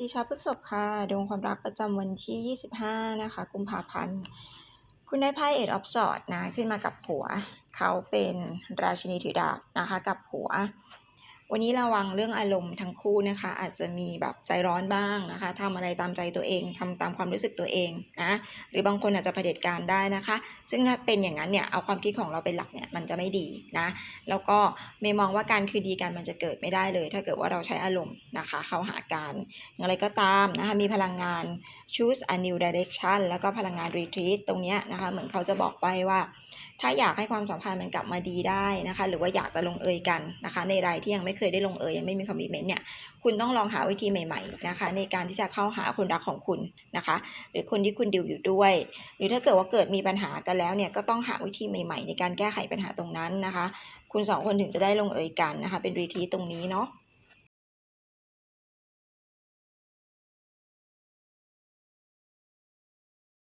ตีชาพฤษบค่ะดวงความรักประจำวันที่ 25 นะคะ กุมภาพันธ์ คุณได้ไพ่เอ็ดออฟสอดนะ ขึ้นมากับหัว เขาเป็นราชินีถือดาบนะคะ กับหัว วันนี้ระวังเรื่องอารมณ์ทั้งคู่นะคะ อาจจะมีแบบใจร้อนบ้างนะคะทำอะไรตามใจตัวเองทำตามความรู้สึกตัวเองนะหรือบางคนอาจจะเผด็จการได้นะคะ ซึ่งถ้าเป็นอย่างนั้นเนี่ย เอาความคิดของเราเป็นหลักเนี่ยมันจะไม่ดีนะ แล้วก็เมย์มองว่าการคืนดีกันมันจะเกิดไม่ได้เลย ถ้าเกิดว่าเราใช้อารมณ์นะคะ เข้าหากันอย่างไรก็ตามนะคะ มีพลังงาน choose a new direction แล้วก็พลังงาน retreat ตรงเนี้ยนะคะ เหมือนเขาจะบอกไปว่าถ้าอยากให้ความสัมพันธ์มันกลับมาดีได้นะคะ หรือว่าอยากจะลงเอยกันนะคะ ในรายที่ยังไม่เคยได้ลงเอยยังไม่มีคอมมิชเมนต์เนี่ยคุณต้องลองหาวิธีใหม่ๆนะคะในการที่จะเข้าหาคนรักของคุณนะคะ หรือคนที่คุณดิวอยู่ด้วย หรือถ้าเกิดว่าเกิดมีปัญหากันแล้วเนี่ยก็ต้องหาวิธีใหม่ ๆ ในการแก้ไขปัญหาตรงนั้นนะคะ คุณสองคนถึงจะได้ลงเอยกันนะคะเป็นรีทีตรงนี้เนาะ